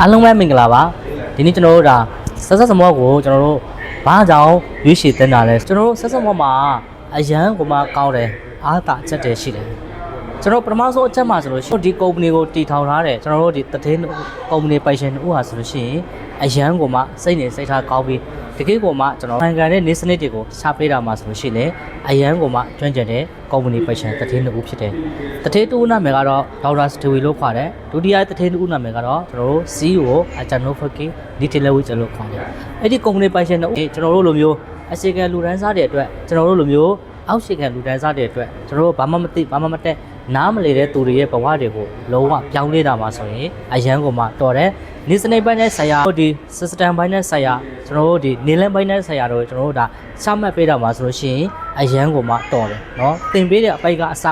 အားလုံးပဲမင်္ဂလာပါဒီနေ့ကျွန်တော်တို့ဒါဆက်ဆက်စမောကိုကျွန်တော်တို့ဘာကြောင့်ရွေးချယ်တင်တာလဲကျွန်တော်တို့ဆက်ဆက်မောမှာအရန်ကိုမှကောင်းတယ်အားသာချက်တယ်ရှိတယ်ကျွန်တော်ပထမဆုံးအချက်မှာဆိုလို့ရှိရင်ဒီကုမ္ပဏီကိုတည်ထောင်ထားတယ်ကျွန်တော်တို့ဒီတထင်းကုမ္ပဏီပိုင်ရှင်ဥဟာဆိုလို့ရှိရင်အရန်ကိုမှစိတ်နေစိတ်ထားကောင်းပြီး တကယ်ကိုမှကျွန်တော်နိုင်ငံတဲ့နေစနစ်တွေကိုရှာပေးတာမှာဆိုလို့ရှိရင်လည်းအရန်ကိုမှကျွမ်းကျင်တဲ့ကုမ္ပဏီပိုင်ရှင်တထင်းတူဖြစ်တယ်တထင်းတူနာမည်ကတော့ဒေါက်တာစတီဝီလို့ခေါ်တယ်ဒုတိယတထင်းတူနာမည်ကတော့ကျွန်တော်တို့ CEO အဂျန်နိုဖကီဒီတယ်လဝီကျွန်တော်ခေါ်တယ်အဲ့ဒီကုမ္ပဏီပိုင်ရှင်တို့ကျွန်တော်တို့လိုမျိုးအစီကံလူတန်းစားတွေအတွက်ကျွန်တော်တို့လိုမျိုးအောက်ရှိခံလူတန်းစားတွေအတွက်ကျွန်တော်တို့ဘာမှမသိဘာမှမတက် နားမလေတဲ့သူတွေရဲ့ဘဝတွေကိုလုံးဝပြောင်းလဲတာမှာဆိုရင်အရန်ကိုမှတော်တယ်နေစနေပိုင်းနဲ့ဆရာတို့ဒီ system ပိုင်းနဲ့ဆရာကျွန်တော်တို့ဒီနေလန်းပိုင်းနဲ့ဆရာတို့ကျွန်တော်တို့ဒါစမှတ်ပေးတာမှာဆိုလို့ရှိရင်အရန်ကိုမှတော်တယ်เนาะသင်ပေးတဲ့အပိုက်ကအစ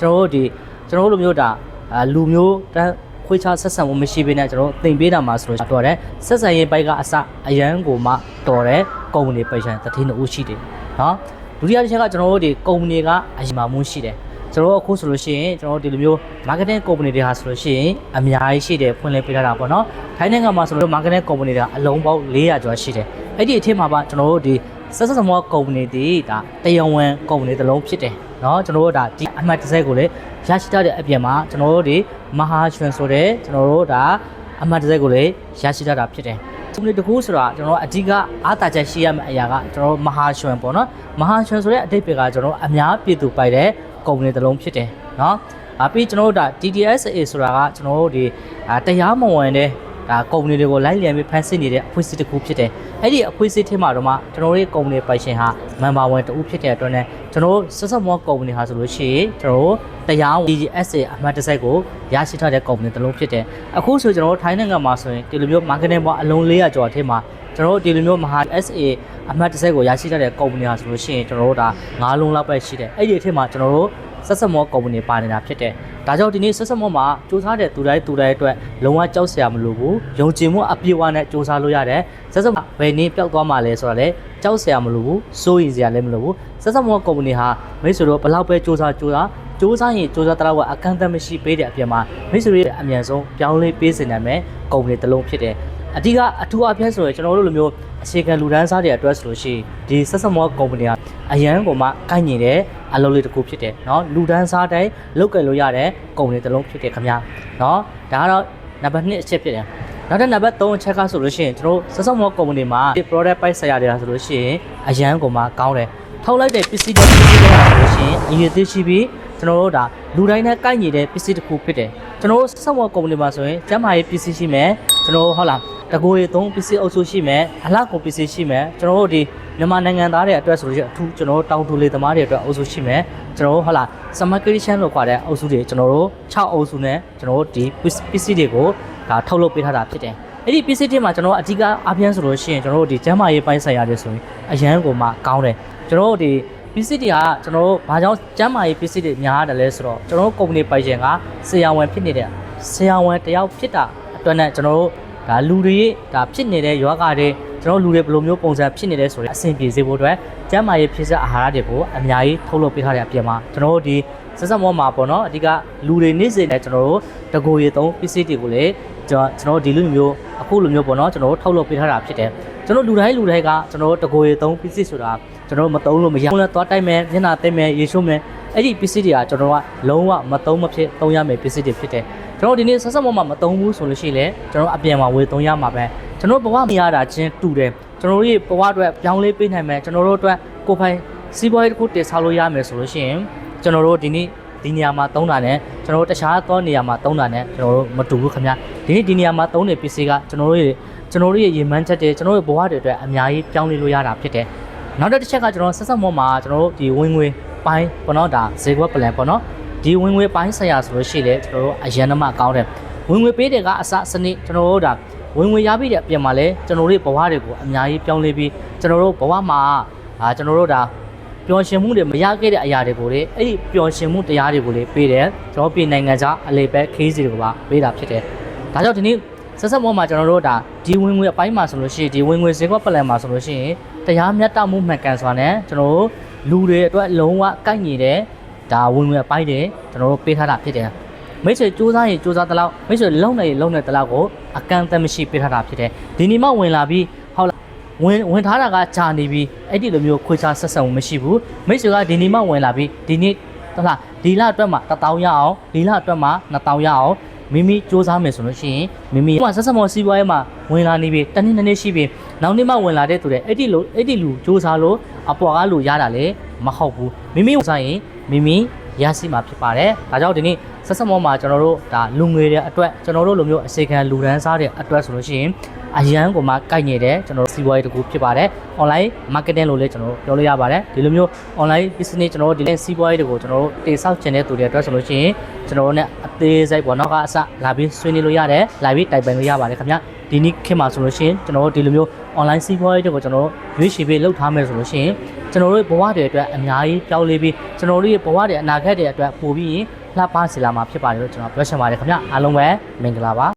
ကျွန်တော်တို့ဒီကျွန်တော်တို့လိုမျိုးဒါအာလူမျိုးတန်းခွေးခြားဆက်ဆံမှုမရှိဘဲနဲ့ကျွန်တော်တို့သင်ပေးတာမှာဆိုလို့တော်တယ်ဆက်ဆံရေးပိုက်ကအစအရန်ကိုမှတော်တယ်ကုမ္ပဏီပိုင်ရှင်တတိနှုတ်ရှိတယ်เนาะဒုတိယတစ်ချက်ကကျွန်တော်တို့ဒီကုမ္ပဏီကအရင်မှမှုရှိတယ် ကျွန်တော်တို့အခုဆိုလို့ရှိရင်ကျွန်တော်တို့ဒီလိုမျိုး marketing company တွေဟာဆိုလို့ရှိရင်အများကြီးရှိတယ်ဖွင့်လှစ်ပေးထားတာပေါ့နော်ထိုင်းနိုင်ငံမှာဆိုလို့ marketing company တွေကအလုံးပေါင်း400ကျော်ရှိတယ်အဲ့ဒီအထက်မှာပါကျွန်တော်တို့ဒီဆက်ဆက်စမော company တွေဒါတရားဝင် company တစ်လုံးဖြစ်တယ်เนาะကျွန်တော်တို့ဒါဒီအမှတ်တစ်စက်ကိုလည်းရရှိထားတဲ့အပြင်မှာကျွန်တော်တို့ဒီမဟာရွှင်ဆိုတဲ့ကျွန်တော်တို့ဒါအမှတ်တစ်စက်ကိုလည်းရရှိထားတာဖြစ်တယ်ကုမ္ပဏီတစ်ခုဆိုတာကျွန်တော်တို့အဓိကအားသာချက်ရှိရမယ့်အရာကကျွန်တော်တို့မဟာရွှင်ပေါ့နော်မဟာရွှင်ဆိုတဲ့အဓိပ္ပာယ်ကကျွန်တော်တို့အများပြည်သူပိုက်တဲ့ ကုမ္ပဏီတစ်လုံးဖြစ်တယ်เนาะအပြီးကျွန်တော်တို့ဒါ TTSA ဆိုတာကကျွန်တော်တို့ဒီအာတရားမဝင်တဲ့ဒါကုမ္ပဏီတွေကိုလိုက်လျံပြီးဖန်ဆင်းနေတဲ့အဖွဲ့အစည်းတစ်ခုဖြစ်တယ်။အဲ့ဒီအဖွဲ့အစည်းထဲမှာတော့မှကျွန်တော်တို့ရဲ့ကုမ္ပဏီပိုင်ရှင်ဟာမန်ဘာဝင်တူဖြစ်တဲ့အတွက်နဲ့ကျွန်တော်တို့ဆက်ဆက်မောကုမ္ပဏီဟာဆိုလို့ရှိရင်ကျွန်တော်တို့တရားဝင် TTSA အမှတ်တစ်စိုက်ကိုရရှိထားတဲ့ကုမ္ပဏီတစ်လုံးဖြစ်တယ်။အခုဆိုကျွန်တော်တို့ထိုင်းနိုင်ငံမှာဆိုရင်ဒီလိုမျိုး marketing ပေါ်အလုံး400ကျော်အထက်မှာ ကျွန်တော်တို့ဒီလိုမျိုးမဟာ SA အမှတ်တစ်စိုက်ကိုရရှိထားတဲ့ကုမ္ပဏီဟာဆိုလို့ရှိရင်ကျွန်တော်တို့ဒါ9လုံးလောက်ပဲရှိတယ်။အဲ့ဒီအထက်မှာကျွန်တော်တို့ဆက်ဆက်မောကုမ္ပဏီပါနေတာဖြစ်တယ်။ဒါကြောင့်ဒီနေ့ဆက်ဆက်မောမှာစူးစမ်းတဲ့သူတိုင်းသူတိုင်းအတွက်လုံးဝကြောက်စရာမလိုဘူး။ယုံကြည်မှုအပြည့်အဝနဲ့စူးစမ်းလို့ရတယ်။ဆက်ဆက်မောဘယ်နည်းပျောက်သွားမှာလဲဆိုတာလည်းကြောက်စရာမလိုဘူး။စိုးရိမ်စရာလည်းမလိုဘူး။ဆက်ဆက်မောကုမ္ပဏီဟာမိတ်ဆွေတို့ဘယ်လောက်ပဲစူးစမ်းစူးစမ်းစူးစမ်းရင်စူးစမ်းတလောက်ကအကန့်အသတ်မရှိပေးတဲ့အပြင်မှာမိတ်ဆွေရဲ့အမြန်ဆုံးပြောင်းလဲပေးစေနိုင်မယ်ကုမ္ပဏီတစ်လုံးဖြစ်တယ်။ အဓိကအထူးအဖြစ်ဆိုရင်ကျွန်တော်တို့လိုမျိုးအခြေခံလူဒန်းစားတွေအတွက်ဆိုလို့ရှိရင်ဒီဆက်ဆက်မောကုမ္ပဏီကအရန်ကိုမှကိုက်ညီတဲ့အလုပ်လေးတစ်ခုဖြစ်တယ်เนาะလူဒန်းစားတိုင်းလုတ်ကယ်လို့ရတဲ့ကုမ္ပဏီတစ်လုံးဖြစ်တယ်ခင်ဗျာเนาะဒါကတော့နံပါတ်2အချက်ဖြစ်တယ်နောက်တဲ့နံပါတ်3အချက်ကဆိုလို့ရှိရင်ကျွန်တော်ဆက်ဆက်မောကုမ္ပဏီမှာဒီ product ပိုက်ဆရာတွေဆိုလို့ရှိရင်အရန်ကိုမှကောင်းတယ်ထောက်လိုက်တဲ့ပစ္စည်းတွေပစ္စည်းတွေဆိုလို့ရှိရင်အရေးသေးရှိပြီးကျွန်တော်တို့ဒါလူတိုင်းနဲ့ကိုက်ညီတဲ့ပစ္စည်းတစ်ခုဖြစ်တယ်ကျွန်တော်တို့ဆက်ဆက်မောကုမ္ပဏီမှာဆိုရင်ကျန်းမာရေးပစ္စည်းရှိမယ်ကျွန်တော်တို့ဟုတ်လား တကိုယ်ရေသုံးပစ္စည်းအုပ်စုရှိမယ်အလှကုန်ပစ္စည်းရှိမယ်ကျွန်တော်တို့ဒီမြန်မာနိုင်ငံသားတွေအတွက်ဆိုလို့ရှိရင်အထူးကျွန်တော်တို့တောင်တူလေးသမားတွေအတွက်အုပ်စုရှိမယ်ကျွန်တော်တို့ဟုတ်လား summer creation လို့ခေါ်တဲ့အုပ်စုတွေကျွန်တော်တို့6အုပ်စုနဲ့ကျွန်တော်တို့ဒီပစ္စည်းတွေကိုဒါထုတ်လုပ်ပေးထားတာဖြစ်တယ်အဲ့ဒီပစ္စည်းတွေမှာကျွန်တော်အဓိကအပြန်းဆိုလို့ရှိရင်ကျွန်တော်တို့ဒီကျန်းမာရေးပိုင်းဆိုင်ရာတွေဆိုရင်အရန်ကိုမှကောင်းတယ်ကျွန်တော်တို့ဒီပစ္စည်းတွေကကျွန်တော်တို့ဘာကြောင့်ကျန်းမာရေးပစ္စည်းတွေများတယ်လဲဆိုတော့ကျွန်တော်တို့ကုမ္ပဏီပိုင်ရှင်ကဆရာဝန်ဖြစ်နေတဲ့ဆရာဝန်တယောက်ဖြစ်တာအတွက်နဲ့ကျွန်တော်တို့ ဒါလူတွေဒါဖြစ်နေတဲ့ယောဂတွေကျွန်တော်လူတွေဘယ်လိုမျိုးပုံစံဖြစ်နေလဲဆိုတဲ့အဆင်ပြေစေဖို့အတွက်ကျန်းမာရေးဖြစ်ဆက်အာဟာရတွေကိုအများကြီးထုတ်လုပ်ပေးထားတဲ့အပြင်မှာကျွန်တော်တို့ဒီဆက်ဆက်မောမှာပေါ့နော်အဓိကလူတွေနေ့စဉ်နဲ့ကျွန်တော်တို့တကိုယ်ရည်သုံးပစ္စည်းတွေကိုလည်းကျွန်တော်တို့ဒီလိုမျိုးအခုလိုမျိုးပေါ့နော်ကျွန်တော်တို့ထုတ်လုပ်ပေးထားတာဖြစ်တယ်ကျွန်တော်လူတိုင်းလူတိုင်းကကျွန်တော်တို့တကိုယ်ရည်သုံးပစ္စည်းဆိုတာကျွန်တော်တို့မသုံးလို့မရဘူးလဲသွားတိုက်မယ်မျက်နှာသိမ်းမယ်ရေချိုးမယ် အဲ့ဒီပစ္စည်းတွေကကျွန်တော်တို့ကလုံးဝမသုံးမဖြစ်သုံးရမယ်ပစ္စည်းတွေဖြစ်တယ်ကျွန်တော်ဒီနေ့ဆက်ဆက်မောမှာမသုံးဘူးဆိုလို့ရှိရင်လည်းကျွန်တော်အပြင်မှာဝေသုံးရမှာပဲကျွန်တော်ဘဝမရတာချင်းတူတယ်ကျွန်တော်တို့ရဲ့ဘဝအတွက်ပြောင်းလဲပေးနိုင်မယ်ကျွန်တော်တို့အတွက်ကိုယ်ပိုင်စီးပွားရေးတစ်ခုတည်ဆောက်လို့ရမယ်ဆိုလို့ရှိရင်ကျွန်တော်တို့ဒီနေ့ဒီနေရာမှာသုံးတာနဲ့ကျွန်တော်တို့တခြားသောနေရာမှာသုံးတာနဲ့ကျွန်တော်တို့မတူဘူးခင်ဗျဒီနေ့ဒီနေရာမှာသုံးတဲ့ပစ္စည်းကကျွန်တော်တို့ရဲ့ကျွန်တော်တို့ရဲ့ရေမှန်းချက်တွေကျွန်တော်တို့ဘဝတွေအတွက်အများကြီးပြောင်းလဲလို့ရတာဖြစ်တယ်နောက်တစ်ချက်ကကျွန်တော်ဆက်ဆက်မောမှာကျွန်တော်တို့ဒီဝင်ငွေ ပိုင်းပေါ့နော်ဒါဈေးကွက်ပလန်ပေါ့နော်ဒီဝင်ငွေပိုင်းဆိုင်ရာဆိုလို့ရှိရင်ကျွန်တော်တို့အရန်နမကောင်းတယ်ဝင်ငွေပေးတယ်ကအစစနစ်ကျွန်တော်တို့ဒါဝင်ငွေရပြီးတဲ့အပြင်မှာလည်းကျွန်တော်တို့ဘဝတွေကိုအများကြီးပြောင်းလဲပြီးကျွန်တော်တို့ဘဝမှာအာကျွန်တော်တို့ဒါပျော်ရွှင်မှုတွေမရခဲ့တဲ့အရာတွေကိုလေအဲ့ဒီပျော်ရွှင်မှုတရားတွေကိုလေပေးတယ်ကျွန်တော်ပြည်နိုင်ငံခြားအလေပဲခေးစီတွေကိုပါပေးတာဖြစ်တယ်ဒါကြောင့်ဒီနေ့ဆက်ဆက်မောမှာကျွန်တော်တို့ဒါဒီဝင်ငွေအပိုင်းမှာဆိုလို့ရှိရင်ဒီဝင်ငွေဈေးကွက်ပလန်မှာဆိုလို့ရှိရင်တရားမျှတမှုမှန်ကန်စွာနဲ့ကျွန်တော်တို့ လူတွေအတွက်လုံးဝကိုက်ညီတဲ့ဒါဝင်ငွေအပိုင်းတွေကျွန်တော်တို့ပေးထားတာဖြစ်တယ်မိတ်ဆွေစူးစမ်းရင်စူးစမ်းတလောက်မိတ်ဆွေလုံနေရင်လုံနေတလောက်ကိုအကန့်အသတ်မရှိပြထားတာဖြစ်တယ်ဒီနေ့မှဝင်လာပြီးဟုတ်လားဝင်ဝင်ထားတာကကြာနေပြီအဲ့ဒီလိုမျိုးခွေချဆက်ဆံမှုမရှိဘူးမိတ်ဆွေကဒီနေ့မှဝင်လာပြီးဒီနေ့တလားဒီလအတွက်မှ1000ရအောင်ဒီလအတွက်မှ2000ရအောင် မိမိစူးစမ်းမယ်ဆိုလို့ရှိရင်မိမိကဆက်ဆက်မော်စီးပွားရေးမှာဝင်လာနေပြီတနေ့နှစ်နေ့ရှိပြီနောက်နေ့မှဝင်လာတဲ့သူတွေအဲ့ဒီလိုအဲ့ဒီလူစူးစမ်းလို့အပေါ်ကလူရတာလေမဟုတ်ဘူးမိမိစူးစမ်းရင်မိမိ ရရှိမှာဖြစ်ပါတယ်ဒါကြောင့်ဒီနေ့ဆက်ဆက်မော်မှာကျွန်တော်တို့ဒါလူငွေတွေအတွက်ကျွန်တော်တို့လိုမျိုးအစီခံလူဒန်းစားတဲ့အတွက်ဆိုလို့ရှိရင်အရန်ကိုမှကိုက်နေတဲ့ကျွန်တော်တို့စီးပွားရေးတစ်ခုဖြစ်ပါတယ် online marketing လို့လည်းကျွန်တော်တို့ပြောလို့ရပါတယ်ဒီလိုမျိုး online business ကျွန်တော်တို့ဒီနေ့စီးပွားရေးတွေကိုကျွန်တော်တို့တင်ဆောက်ကျင်တဲ့သူတွေအတွက်ဆိုလို့ရှိရင်ကျွန်တော်တို့ ਨੇ အသေးစိတ်ပေါ့နော်ကအစလာပြီးဆွေးနွေးလို့ရတယ်လာပြီးတိုင်ပင်လို့ရပါတယ်ခင်ဗျဒီနေ့ခေတ်မှာဆိုလို့ရှိရင်ကျွန်တော်တို့ဒီလိုမျိုး online စီးပွားရေးတွေကိုကျွန်တော်တို့ရွေးချယ်ပြီးလုပ်ထားမယ်ဆိုလို့ရှိရင် ကျွန်တော်တို့ဘဝတွေအတွက်အများကြီးပြောင်းလဲပြီးကျွန်တော်တို့ရဲ့ဘဝတွေအနာဂတ်တွေအတွက်ပို့ပြီးရင်လှပစေလာမှာဖြစ်ပါတယ်လို့ကျွန်တော်ပြောချင်ပါတယ်ခင်ဗျအားလုံးပဲမင်္ဂလာပါ